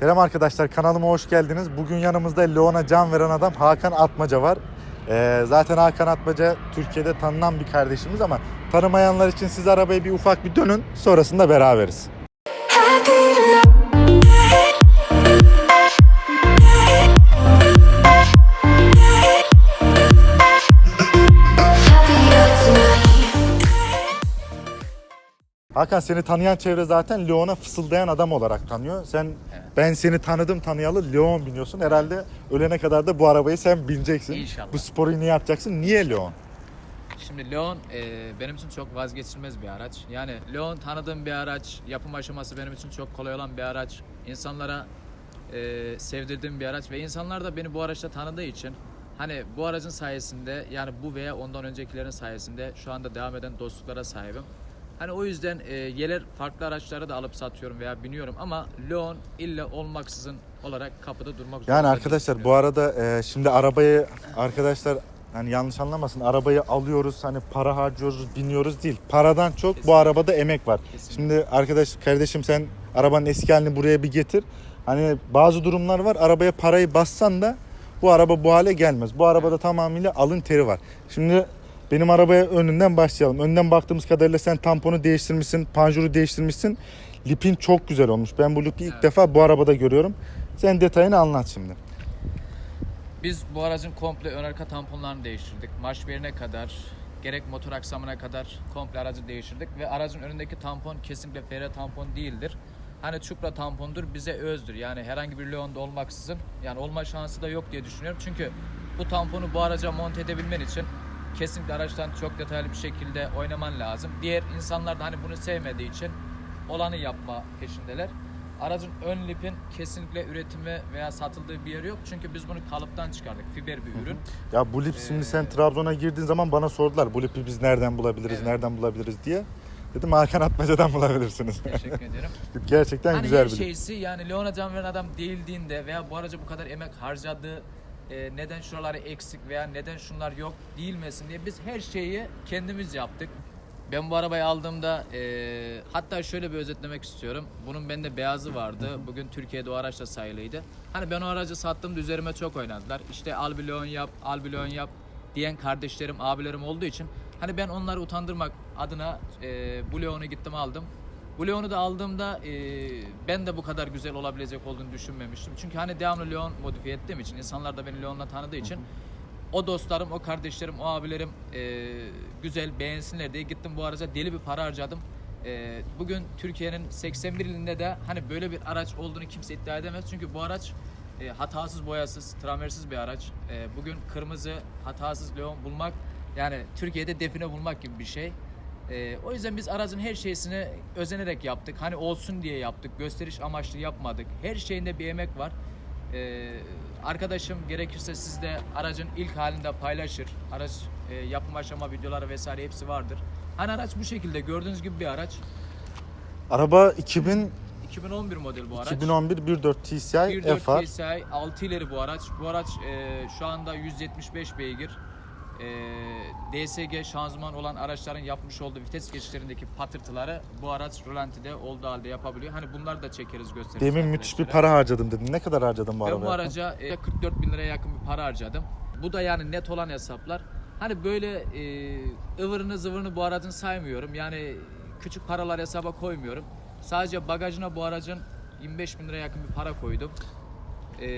Selam arkadaşlar kanalıma hoş geldiniz. Bugün yanımızda Leon'a can veren adam Hakan Atmaca var. Ee, zaten Hakan Atmaca Türkiye'de tanınan bir kardeşimiz ama tanımayanlar için siz arabaya bir ufak bir dönün sonrasında beraberiz. Hakan seni tanıyan çevre zaten Leon'a fısıldayan adam olarak tanıyor. Sen ben seni tanıdım tanıyalı Leon biniyorsun. Herhalde ölene kadar da bu arabayı sen bineceksin. İnşallah. Bu sporu niye yapacaksın? Niye Leon? Şimdi Leon e, benim için çok vazgeçilmez bir araç. Yani Leon tanıdığım bir araç, yapım aşaması benim için çok kolay olan bir araç. İnsanlara e, sevdirdiğim bir araç ve insanlar da beni bu araçla tanıdığı için hani bu aracın sayesinde yani bu veya ondan öncekilerin sayesinde şu anda devam eden dostluklara sahibim. Hani o yüzden e, gelir farklı araçları da alıp satıyorum veya biniyorum ama Leon illa olmaksızın olarak kapıda durmak Yani zorunda arkadaşlar bu arada e, şimdi arabayı arkadaşlar hani yanlış anlamasın arabayı alıyoruz hani para harcıyoruz biniyoruz değil. Paradan çok bu Kesinlikle. arabada emek var. Kesinlikle. Şimdi arkadaş kardeşim sen arabanın eski halini buraya bir getir. Hani bazı durumlar var arabaya parayı bassan da bu araba bu hale gelmez. Bu arabada tamamıyla alın teri var. Şimdi benim arabaya önünden başlayalım. Önden baktığımız kadarıyla sen tamponu değiştirmişsin, panjuru değiştirmişsin. Lipin çok güzel olmuş. Ben bu lipi ilk Evet. defa bu arabada görüyorum. Sen detayını anlat şimdi. Biz bu aracın komple ön arka tamponlarını değiştirdik. Marş verine kadar, gerek motor aksamına kadar komple aracı değiştirdik. Ve aracın önündeki tampon kesinlikle FR tampon değildir. Hani Çupra tampondur, bize özdür. Yani herhangi bir Leon'da olmaksızın, yani olma şansı da yok diye düşünüyorum. Çünkü bu tamponu bu araca monte edebilmen için kesinlikle araçtan çok detaylı bir şekilde oynaman lazım. Diğer insanlar da hani bunu sevmediği için olanı yapma peşindeler. Aracın ön lipin kesinlikle üretimi veya satıldığı bir yeri yok. Çünkü biz bunu kalıptan çıkardık. Fiber bir ürün. Ya bu lip şimdi sen Trabzon'a girdiğin zaman bana sordular. Bu lipi biz nereden bulabiliriz, Evet. nereden bulabiliriz diye. Dedim Hakan Atmaca'dan bulabilirsiniz. Teşekkür ederim. Gerçekten hani güzel bir şeysi yani Leon'a can veren adam değildiğinde veya bu araca bu kadar emek harcadığı e, neden şuraları eksik veya neden şunlar yok değilmesin diye biz her şeyi kendimiz yaptık. Ben bu arabayı aldığımda e, hatta şöyle bir özetlemek istiyorum. Bunun bende beyazı vardı. Bugün Türkiye'de o araçla sayılıydı. Hani ben o aracı sattığımda üzerime çok oynadılar. İşte al bir Leon yap, al bir Leon yap diyen kardeşlerim, abilerim olduğu için hani ben onları utandırmak adına e, bu Leon'u gittim aldım. Bu Leon'u da aldığımda e, ben de bu kadar güzel olabilecek olduğunu düşünmemiştim. Çünkü hani devamlı Leon modifiye ettiğim için, insanlar da beni Leon'la tanıdığı için o dostlarım, o kardeşlerim, o abilerim e, güzel beğensinler diye gittim bu araca deli bir para harcadım. E, bugün Türkiye'nin 81 ilinde de hani böyle bir araç olduğunu kimse iddia edemez. Çünkü bu araç e, hatasız, boyasız, tramersiz bir araç. E, bugün kırmızı, hatasız Leon bulmak yani Türkiye'de define bulmak gibi bir şey. Ee, o yüzden biz aracın her şeysini özenerek yaptık. Hani olsun diye yaptık. Gösteriş amaçlı yapmadık. Her şeyinde bir emek var. Ee, arkadaşım gerekirse sizde aracın ilk halinde paylaşır. Araç e, yapım aşama videoları vesaire hepsi vardır. Hani araç bu şekilde gördüğünüz gibi bir araç. Araba 2000 2011 model bu araç. 2011 1.4 TSI 1.4 FR. TSI 6 ileri bu araç. Bu araç e, şu anda 175 beygir. E, DSG şanzıman olan araçların yapmış olduğu vites geçişlerindeki patırtıları bu araç rolantide olduğu halde yapabiliyor. Hani bunları da çekeriz gösteririz. Demin müthiş bir para harcadım dedin. Ne kadar harcadın bu Ben arabaya? bu araca e, 44 bin liraya yakın bir para harcadım. Bu da yani net olan hesaplar. Hani böyle e, ıvırını zıvırını bu aracın saymıyorum. Yani küçük paralar hesaba koymuyorum. Sadece bagajına bu aracın 25 bin liraya yakın bir para koydum. E,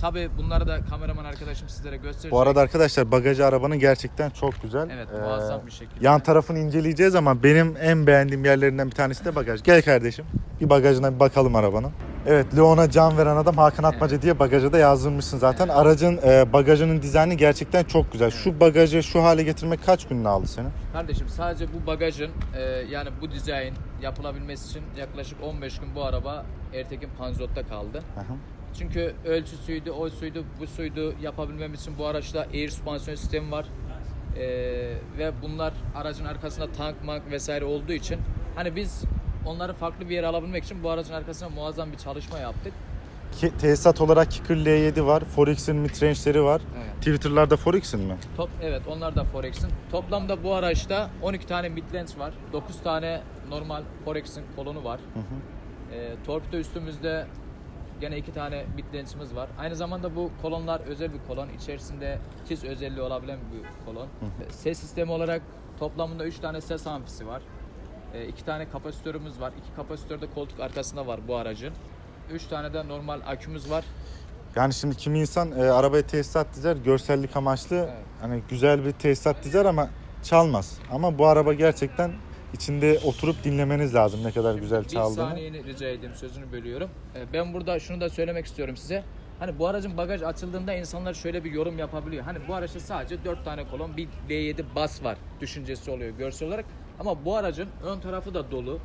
Tabi bunları da kameraman arkadaşım sizlere gösterecek. Bu arada arkadaşlar bagajı arabanın gerçekten çok güzel. Evet Ee, muazzam bir şekilde. Yan tarafını inceleyeceğiz ama benim en beğendiğim yerlerinden bir tanesi de bagaj. Gel kardeşim. Bir bagajına bir bakalım arabanın. Evet Leon'a can veren adam Hakan Atmaca diye bagaja da yazdırmışsın zaten. Aracın e, bagajının dizaynı gerçekten çok güzel. Şu bagajı şu hale getirmek kaç gününü aldı senin? Kardeşim sadece bu bagajın e, yani bu dizayn yapılabilmesi için yaklaşık 15 gün bu araba Ertekin Panzot'ta kaldı. Aha. Çünkü ölçüsüydü, o suydu, bu suydu yapabilmem için bu araçta air süspansiyon sistemi var. Ee, ve bunlar aracın arkasında tank mank vesaire olduğu için hani biz onları farklı bir yere alabilmek için bu aracın arkasına muazzam bir çalışma yaptık. Ki, tesisat olarak Kicker L7 var. Forex'in midrange'leri var. Evet. Twitter'larda Forex'in mi? Top, evet onlar da Forex'in. Toplamda bu araçta 12 tane midrange var. 9 tane normal Forex'in kolonu var. Ee, torpido üstümüzde Gene iki tane bit lensimiz var. Aynı zamanda bu kolonlar özel bir kolon. İçerisinde tiz özelliği olabilen bir kolon. Ses sistemi olarak toplamında 3 tane ses amfisi var. 2 tane kapasitörümüz var. 2 kapasitör de koltuk arkasında var bu aracın. 3 tane de normal akümüz var. Yani şimdi kimi insan e, arabaya tesisat dizer görsellik amaçlı Evet. hani güzel bir tesisat dizer ama çalmaz. Ama bu araba gerçekten içinde oturup dinlemeniz lazım ne kadar güzel Bir çaldığını. saniyeni rica edeyim sözünü bölüyorum. Ee, Ben burada şunu da söylemek istiyorum size. Hani bu aracın bagaj açıldığında insanlar şöyle bir yorum yapabiliyor. Hani bu araçta sadece 4 tane kolon bir V7 bas var düşüncesi oluyor görsel olarak. Ama bu aracın ön tarafı da dolu.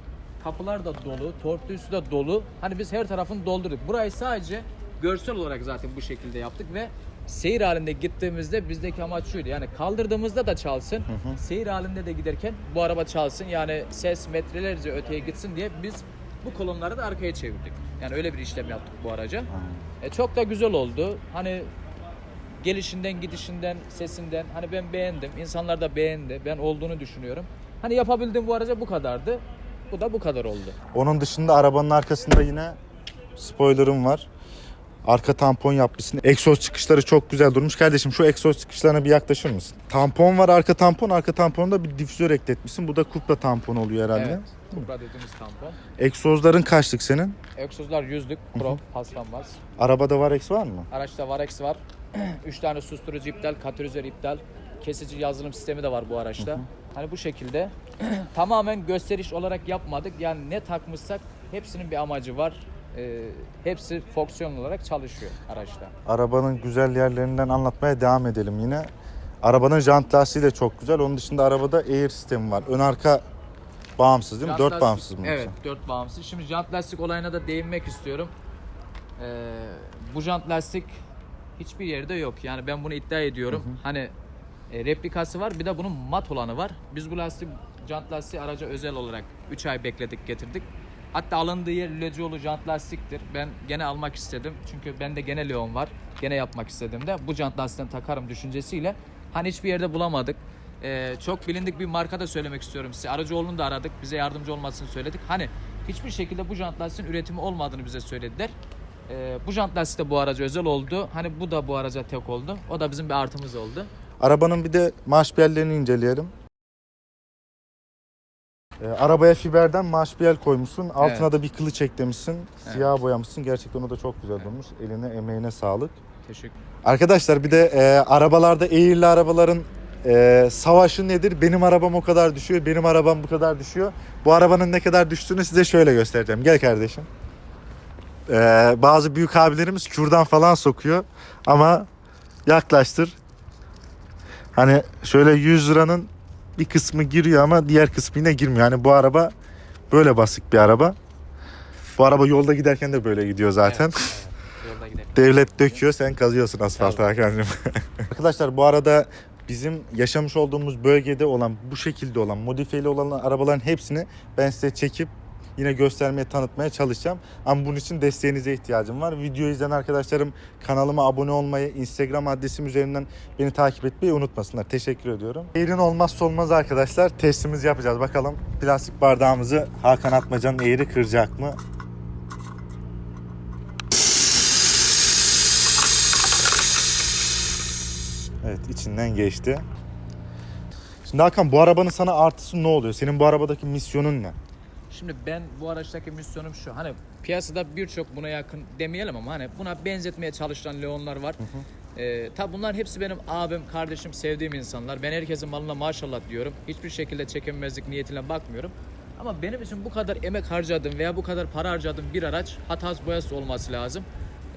Kapılar da dolu, torpidosu da dolu. Hani biz her tarafını doldurduk. Burayı sadece görsel olarak zaten bu şekilde yaptık ve seyir halinde gittiğimizde bizdeki amaç şuydu. Yani kaldırdığımızda da çalsın. Seyir halinde de giderken bu araba çalsın. Yani ses metrelerce öteye gitsin diye biz bu kolonları da arkaya çevirdik. Yani öyle bir işlem yaptık bu araca. E, çok da güzel oldu. Hani gelişinden, gidişinden, sesinden hani ben beğendim. İnsanlar da beğendi. Ben olduğunu düşünüyorum. Hani yapabildiğim bu araca bu kadardı. Bu da bu kadar oldu. Onun dışında arabanın arkasında yine spoilerım var. Arka tampon yapmışsın. Egzoz çıkışları çok güzel durmuş. Kardeşim şu egzoz çıkışlarına bir yaklaşır mısın? Tampon var arka tampon. Arka tamponda bir difüzör ekletmişsin. Bu da kupla tampon oluyor herhalde. Evet. Kupra dediğimiz tampon. Egzozların kaçlık senin? Egzozlar yüzlük, pro, paslanmaz. Arabada var eksi var mı? Araçta Varex var. 3 tane susturucu iptal, katalizör iptal. Kesici yazılım sistemi de var bu araçta. Hani bu şekilde tamamen gösteriş olarak yapmadık. Yani ne takmışsak hepsinin bir amacı var. Ee, hepsi fonksiyon olarak çalışıyor araçta. Arabanın güzel yerlerinden anlatmaya devam edelim yine. Arabanın jant lastiği de çok güzel. Onun dışında arabada air sistemi var. Ön arka bağımsız değil mi? Jant Dört lastik- bağımsız mı? Evet, dört bağımsız. Şimdi jant lastik olayına da değinmek istiyorum. Ee, bu jant lastik hiçbir yerde yok. Yani ben bunu iddia ediyorum. Hani e, replikası var, bir de bunun mat olanı var. Biz bu lastik jant lastiği araca özel olarak 3 ay bekledik, getirdik. Hatta alındığı yer Lecioğlu jant lastiktir. Ben gene almak istedim. Çünkü bende gene Leon var. Gene yapmak istedim de bu jant lastiğini takarım düşüncesiyle. Hani hiçbir yerde bulamadık. Ee, çok bilindik bir marka da söylemek istiyorum size. Aracıoğlu'nu da aradık. Bize yardımcı olmasını söyledik. Hani hiçbir şekilde bu jant lastiğin üretimi olmadığını bize söylediler. Ee, bu jant lastik de bu araca özel oldu. Hani bu da bu araca tek oldu. O da bizim bir artımız oldu. Arabanın bir de marş biyerlerini inceleyelim. Ee, arabaya fiberden marş biyer koymuşsun. Altına Evet. da bir kılıç eklemişsin. Siyah boyamışsın. Gerçekten o da çok güzel durmuş. Eline emeğine sağlık. Teşekkür Arkadaşlar bir de e, arabalarda eğirli arabaların e, savaşı nedir? Benim arabam o kadar düşüyor, benim arabam bu kadar düşüyor. Bu arabanın ne kadar düştüğünü size şöyle göstereceğim. Gel kardeşim. E, bazı büyük abilerimiz kürdan falan sokuyor ama yaklaştır. Hani şöyle 100 liranın bir kısmı giriyor ama diğer kısmı yine girmiyor. Hani bu araba böyle basık bir araba. Bu araba yolda giderken de böyle gidiyor zaten. Evet, evet. Yolda gidelim. Devlet döküyor sen kazıyorsun asfaltı. Hakan'cığım. Arkadaşlar bu arada bizim yaşamış olduğumuz bölgede olan bu şekilde olan modifiyeli olan arabaların hepsini ben size çekip yine göstermeye tanıtmaya çalışacağım. Ama bunun için desteğinize ihtiyacım var. Video izleyen arkadaşlarım kanalıma abone olmayı, Instagram adresim üzerinden beni takip etmeyi unutmasınlar. Teşekkür ediyorum. Eğrin olmazsa olmaz arkadaşlar. Testimizi yapacağız. Bakalım plastik bardağımızı Hakan Atmaca'nın eğri kıracak mı? Evet içinden geçti. Şimdi Hakan bu arabanın sana artısı ne oluyor? Senin bu arabadaki misyonun ne? Şimdi ben bu araçtaki misyonum şu. Hani piyasada birçok buna yakın demeyelim ama hani buna benzetmeye çalışan Leonlar var. Ee, tabi bunların hepsi benim abim, kardeşim, sevdiğim insanlar. Ben herkesin malına maşallah diyorum. Hiçbir şekilde çekinmezlik niyetiyle bakmıyorum. Ama benim için bu kadar emek harcadığım veya bu kadar para harcadığım bir araç hatası boyası olması lazım.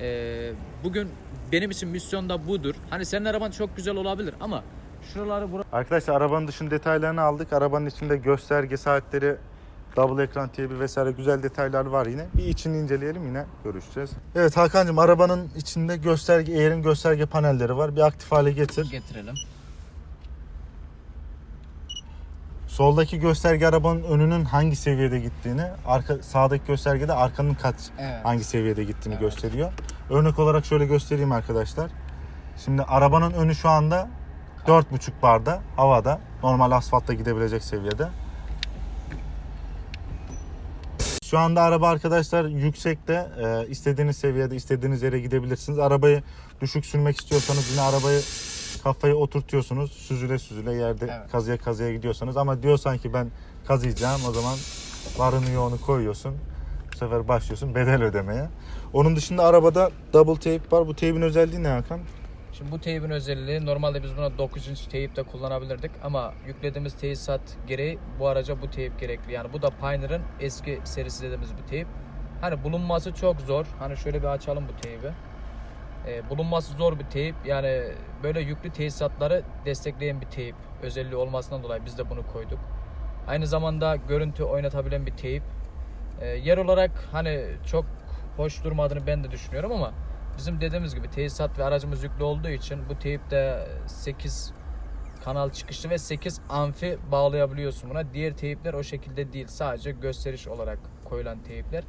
Ee, bugün benim için misyon da budur. Hani senin araban çok güzel olabilir ama şuraları bura Arkadaşlar arabanın dışında detaylarını aldık. Arabanın içinde gösterge saatleri, double ekran TV vesaire güzel detaylar var yine. Bir içini inceleyelim yine görüşeceğiz. Evet Hakan'cığım arabanın içinde gösterge, Air'in gösterge panelleri var. Bir aktif hale getir. getirelim. Soldaki gösterge arabanın önünün hangi seviyede gittiğini, arka sağdaki göstergede arkanın kaç Evet. hangi seviyede gittiğini Evet. gösteriyor. Örnek olarak şöyle göstereyim arkadaşlar. Şimdi arabanın önü şu anda 4.5 barda havada. Normal asfaltta gidebilecek seviyede. Şu anda araba arkadaşlar yüksekte. Ee, istediğiniz seviyede, istediğiniz yere gidebilirsiniz. Arabayı düşük sürmek istiyorsanız yine arabayı kafayı oturtuyorsunuz. Süzüle süzüle yerde Evet. kazıya kazıya gidiyorsanız. Ama diyorsan ki ben kazıyacağım o zaman varını yoğunu koyuyorsun. Bu sefer başlıyorsun bedel ödemeye. Onun dışında arabada double tape var. Bu tape'in özelliği ne Hakan? Şimdi bu teybin özelliği normalde biz buna 9 inç teyip de kullanabilirdik ama yüklediğimiz tesisat gereği bu araca bu teyip gerekli. Yani bu da Pioneer'ın eski serisi dediğimiz bir teyip. Hani bulunması çok zor. Hani şöyle bir açalım bu teybi. Ee, bulunması zor bir teyip. Yani böyle yüklü tesisatları destekleyen bir teyip özelliği olmasından dolayı biz de bunu koyduk. Aynı zamanda görüntü oynatabilen bir teyip. Ee, yer olarak hani çok hoş durmadığını ben de düşünüyorum ama bizim dediğimiz gibi tesisat ve aracımız yüklü olduğu için bu teyipte 8 kanal çıkışlı ve 8 amfi bağlayabiliyorsun buna. Diğer teyipler o şekilde değil. Sadece gösteriş olarak koyulan teyipler.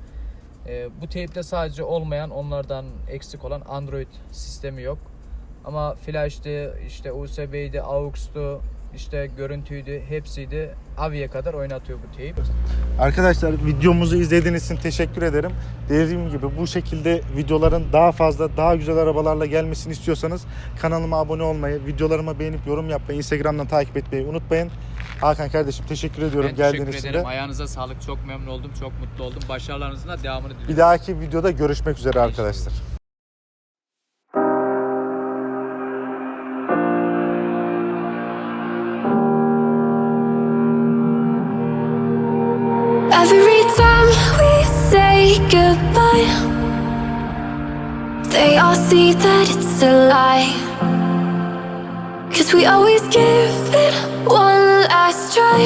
Ee, bu teyipte sadece olmayan onlardan eksik olan Android sistemi yok. Ama flash'tı, işte USB'ydi, AUX'tu, işte görüntüydü, hepsiydi. Avi'ye kadar oynatıyor bu teyip. Arkadaşlar videomuzu izlediğiniz için teşekkür ederim. Dediğim gibi bu şekilde videoların daha fazla daha güzel arabalarla gelmesini istiyorsanız kanalıma abone olmayı, videolarıma beğenip yorum yapmayı, Instagram'dan takip etmeyi unutmayın. Hakan kardeşim teşekkür ediyorum Ben geldiğiniz teşekkür için ederim. de. Ayağınıza sağlık. Çok memnun oldum. Çok mutlu oldum. Başarılarınızın da devamını diliyorum. Bir dahaki videoda görüşmek üzere arkadaşlar. They all see that it's a lie. Cause we always give it one last try.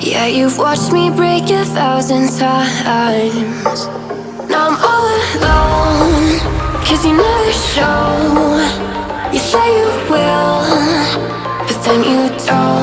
Yeah, you've watched me break a thousand times. Now I'm all alone, cause you never show. You say you will, but then you don't.